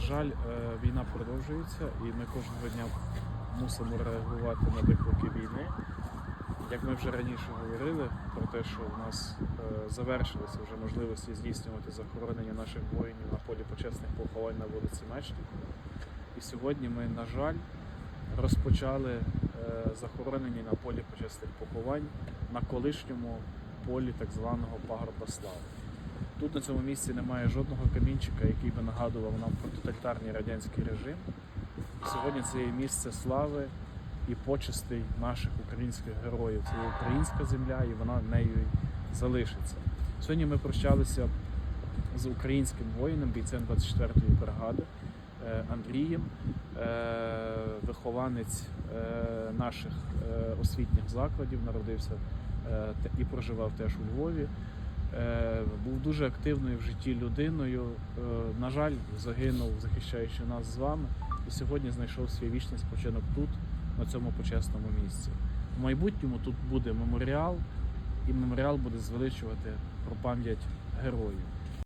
жаль, е, війна продовжується, і ми кожного дня мусимо реагувати на виклики війни. Як ми вже раніше говорили про те, що у нас е, завершилися вже можливості здійснювати захоронення наших воїнів на полі почесних поховань на вулиці Мечникова. І сьогодні ми, на жаль, розпочали е, захоронення на полі почесних поховань на колишньому полі так званого пагорба слави. Тут на цьому місці немає жодного камінчика, який би нагадував нам про тоталітарний радянський режим. Сьогодні це є місце слави і почестей наших українських героїв. Це є українська земля, і вона нею залишиться. Сьогодні ми прощалися з українським воїном, бійцем 24-ї бригади е, Андрієм, е, вихованець е, наших освітніх закладів, народився і проживав теж у Львові. Е, Був дуже активною в житті людиною. Е, На жаль, загинув, захищаючи нас з вами, і сьогодні знайшов свій вічний спочинок тут, на цьому почесному місці. В майбутньому тут буде меморіал, і меморіал буде звеличувати про пам'ять героїв.